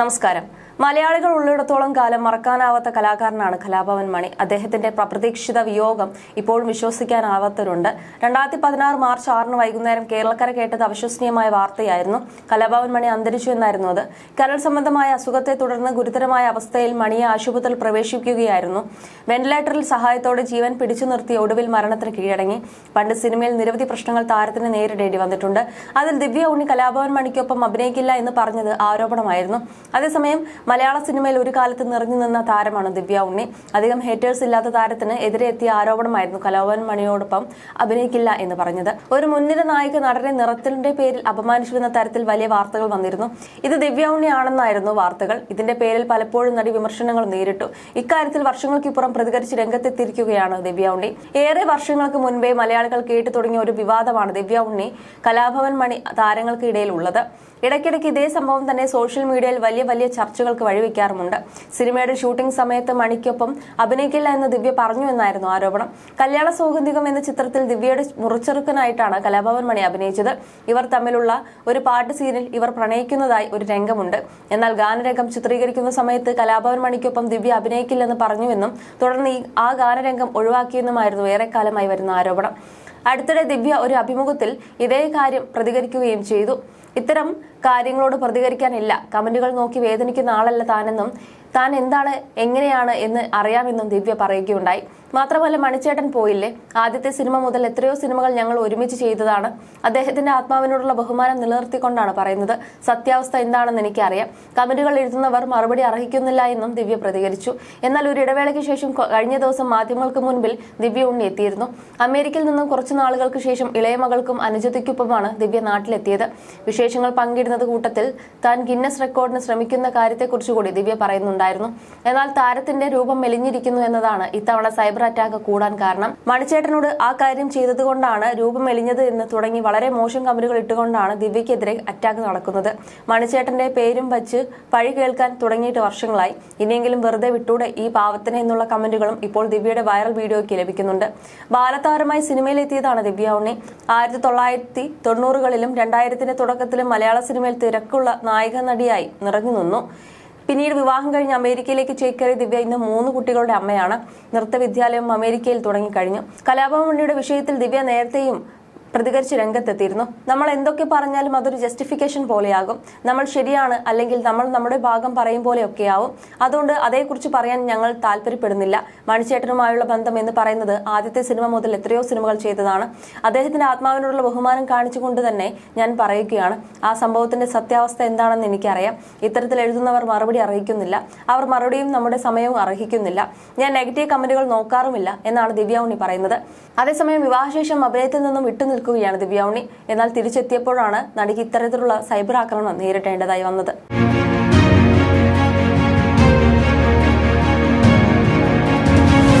നമസ്കാരം മലയാളികൾ ഉള്ളിടത്തോളം കാലം മറക്കാനാവാത്ത കലാകാരനാണ് കലാഭവൻ മണി. അദ്ദേഹത്തിന്റെ അപ്രതീക്ഷിത വിയോഗം ഇപ്പോഴും വിശ്വസിക്കാനാവാത്തവരുണ്ട്. രണ്ടായിരത്തി പതിനാറ് മാർച്ച് ആറിന് വൈകുന്നേരം കേരളക്കര കേട്ടത് അവിശ്വസനീയമായ വാർത്തയായിരുന്നു. കലാഭവൻ മണി അന്തരിച്ചു എന്നായിരുന്നു അത്. കരൾ സംബന്ധമായ അസുഖത്തെ തുടർന്ന് ഗുരുതരമായ അവസ്ഥയിൽ മണിയെ ആശുപത്രിയിൽ പ്രവേശിപ്പിക്കുകയായിരുന്നു. വെന്റിലേറ്ററിൽ സഹായത്തോടെ ജീവൻ പിടിച്ചു നിർത്തി ഒടുവിൽ മരണത്തിന് കീഴടങ്ങി. പണ്ട് സിനിമയിൽ നിരവധി പ്രശ്നങ്ങൾ താരത്തിന് നേരിടേണ്ടി വന്നിട്ടുണ്ട്. അതിൽ ദിവ്യ ഉണ്ണി കലാഭവൻ മണിക്കൊപ്പം അഭിനയിക്കില്ല എന്ന് പറഞ്ഞത് ആരോപണമായിരുന്നു. അതേസമയം മലയാള സിനിമയിൽ ഒരു കാലത്ത് നിറഞ്ഞു നിന്ന താരമാണ് ദിവ്യ ഉണ്ണി. അധികം ഹേറ്റേഴ്സ് ഇല്ലാത്ത താരത്തിന് എതിരെ എത്തിയ ആരോപണമായിരുന്നു കലാഭവൻ മണിയോടൊപ്പം അഭിനയിക്കില്ല എന്ന് പറഞ്ഞത്. ഒരു മുൻനിര നായിക നടനെ നിറത്തിന്റെ പേരിൽ അപമാനിച്ചുവെന്ന തരത്തിൽ വലിയ വാർത്തകൾ വന്നിരുന്നു. ഇത് ദിവ്യ ഉണ്ണിയാണെന്നായിരുന്നു വാർത്തകൾ. ഇതിന്റെ പേരിൽ പലപ്പോഴും നടി വിമർശനങ്ങൾ നേരിട്ടു. ഇക്കാര്യത്തിൽ വർഷങ്ങൾക്കിപ്പുറം പ്രതികരിച്ച് രംഗത്തെത്തിയിരിക്കുകയാണ് ദിവ്യ ഉണ്ണി. ഏറെ വർഷങ്ങൾക്ക് മുൻപേ മലയാളികൾ കേട്ടു തുടങ്ങിയ ഒരു വിവാദമാണ് ദിവ്യ ഉണ്ണി കലാഭവൻ മണി താരങ്ങൾക്കിടയിൽ ഉള്ളത് ഇടയ്ക്കിടയ്ക്ക് ഇതേ സംഭവം തന്നെ സോഷ്യൽ മീഡിയയിൽ വലിയ വലിയ ചർച്ചകൾക്ക് വഴിവെക്കാറുമുണ്ട്. സിനിമയുടെ ഷൂട്ടിംഗ് സമയത്ത് മണിക്കൊപ്പം അഭിനയിക്കില്ല എന്ന് ദിവ്യ പറഞ്ഞു എന്നായിരുന്നു ആരോപണം. കല്യാണ സൗഗന്ധികം എന്ന ചിത്രത്തിൽ ദിവ്യയുടെ മുറിച്ചെറുക്കനായിട്ടാണ് കലാഭവൻ മണി അഭിനയിച്ചത്. ഇവർ തമ്മിലുള്ള ഒരു പാട്ട് സീനിൽ ഇവർ പ്രണയിക്കുന്നതായി ഒരു രംഗമുണ്ട്. എന്നാൽ ഗാനരംഗം ചിത്രീകരിക്കുന്ന സമയത്ത് കലാഭവൻ മണിക്കൊപ്പം ദിവ്യ അഭിനയിക്കില്ലെന്ന് പറഞ്ഞുവെന്നും തുടർന്ന് ആ ഗാനരംഗം ഒഴിവാക്കിയെന്നുമായിരുന്നു ഏറെക്കാലമായി വരുന്ന ആരോപണം. അടുത്തിടെ ദിവ്യ ഒരു അഭിമുഖത്തിൽ ഇതേ കാര്യം പ്രതികരിക്കുകയും ചെയ്തു. ഇത്തരം കാര്യങ്ങളോട് പ്രതികരിക്കാനില്ല. കമന്റുകൾ നോക്കി വേദനിക്കുന്ന ആളല്ല താനെന്നും താൻ എന്താണ് എങ്ങനെയാണ് എന്ന് അറിയാമെന്നും ദിവ്യ പറയുകയുണ്ടായി. മാത്രമല്ല മണിച്ചേട്ടൻ പോയില്ലേ? ആദ്യത്തെ സിനിമ മുതൽ എത്രയോ സിനിമകൾ ഞങ്ങൾ ഒരുമിച്ച് ചെയ്തതാണ്. അദ്ദേഹത്തിന്റെ ആത്മാവിനോടുള്ള ബഹുമാനം നിലനിർത്തിക്കൊണ്ടാണ് പറയുന്നത്. സത്യാവസ്ഥ എന്താണെന്ന് എനിക്കറിയാം. കമന്റുകൾ എഴുതുന്നവർ മറുപടി അർഹിക്കുന്നില്ല എന്നും ദിവ്യ പ്രതികരിച്ചു. എന്നാൽ ഒരു ഇടവേളയ്ക്ക് ശേഷം കഴിഞ്ഞ ദിവസം മാധ്യമങ്ങൾക്ക് മുൻപിൽ ദിവ്യ ഉണ്ണി എത്തിയിരുന്നു അമേരിക്കയിൽ നിന്നും കുറച്ചു നാളുകൾക്ക് ശേഷം ഇളയ മകൾക്കും അനുജതിക്കൊപ്പമാണ് ദിവ്യ നാട്ടിലെത്തിയത്. വിശേഷങ്ങൾ പങ്കിടുന്നത് കൂട്ടത്തിൽ താൻ ഗിന്നസ് റെക്കോർഡിന് ശ്രമിക്കുന്ന കാര്യത്തെക്കുറിച്ച് കൂടി ദിവ്യ പറയുന്നുണ്ടായിരുന്നു എന്നാൽ താരത്തിന്റെ രൂപം മെലിഞ്ഞിരിക്കുന്നു എന്നതാണ് ഇത്തവണ സൈബർ അറ്റാക്ക് കൂടാൻ കാരണം. മണിച്ചേട്ടനോട് ആ കാര്യം ചെയ്തതുകൊണ്ടാണ് രൂപം മെലിഞ്ഞത് എന്ന് തുടങ്ങി വളരെ മോശം കമന്റുകൾ ഇട്ടുകൊണ്ടാണ് ദിവ്യക്കെതിരെ അറ്റാക്ക് നടക്കുന്നത്. മണിച്ചേട്ടന്റെ പേരും വച്ച് പഴി കേൾക്കാൻ തുടങ്ങിയിട്ട് വർഷങ്ങളായി. ഇനിയെങ്കിലും വെറുതെ വിട്ടൂടെ ഈ പാവത്തിന് എന്നുള്ള കമന്റുകളും ഇപ്പോൾ ദിവ്യയുടെ വൈറൽ വീഡിയോയ്ക്ക് ലഭിക്കുന്നുണ്ട്. ബാലതാരമായി സിനിമയിലെത്തിയതാണ് ദിവ്യ ഉണ്ണി. ആയിരത്തി തൊള്ളായിരത്തി തൊണ്ണൂറുകളിലും രണ്ടായിരത്തിന്റെ തുടക്കത്തിലും മലയാള സിനിമയിൽ തിരക്കുള്ള നായിക നടിയായി നിറഞ്ഞു നിന്നു. പിന്നീട് വിവാഹം കഴിഞ്ഞ് അമേരിക്കയിലേക്ക് ചേക്കേറിയ ദിവ്യ ഇന്ന് മൂന്ന് കുട്ടികളുടെ അമ്മയാണ് നൃത്ത വിദ്യാലയം അമേരിക്കയിൽ തുടങ്ങിക്കഴിഞ്ഞു. കലാഭവൻ വിഷയത്തിൽ ദിവ്യ നേരത്തെയും പ്രതികരിച്ച് രംഗത്തെത്തിയിരുന്നു. നമ്മൾ എന്തൊക്കെ പറഞ്ഞാലും അതൊരു ജസ്റ്റിഫിക്കേഷൻ പോലെയാകും. നമ്മൾ ശരിയാണ് അല്ലെങ്കിൽ നമ്മൾ നമ്മുടെ ഭാഗം പറയും പോലെയൊക്കെയാവും. അതുകൊണ്ട് അതേക്കുറിച്ച് പറയാൻ ഞങ്ങൾ താല്പര്യപ്പെടുന്നില്ല. മണിച്ചേട്ടനുമായുള്ള ബന്ധം എന്ന് പറയുന്നത് ആദ്യത്തെ സിനിമ മുതൽ എത്രയോ സിനിമകൾ ചെയ്തതാണ്. അദ്ദേഹത്തിന്റെ ആത്മാവിനോടുള്ള ബഹുമാനം കാണിച്ചുകൊണ്ട് തന്നെ ഞാൻ പറയുകയാണ്. ആ സംഭവത്തിന്റെ സത്യാവസ്ഥ എന്താണെന്ന് എനിക്കറിയാം. ഇത്തരത്തിൽ എഴുതുന്നവർ മറുപടി അർഹിക്കുന്നില്ല അവർ മറുപടിയും നമ്മുടെ സമയവും അർഹിക്കുന്നില്ല. ഞാൻ നെഗറ്റീവ് കമന്റുകൾ നോക്കാറുമില്ല എന്നാണ് ദിവ്യ ഉണ്ണി പറയുന്നത്. അതേസമയം വിവാഹശേഷം അഭിനയത്തിൽ നിന്നും വിട്ടുനിൽക്കുകയാണ് ദിവ്യ ഉണ്ണി എന്നാൽ തിരിച്ചെത്തിയപ്പോഴാണ് നടിക്ക് ഇത്തരത്തിലുള്ള സൈബർ ആക്രമണം നേരിടേണ്ടതായി വന്നത്.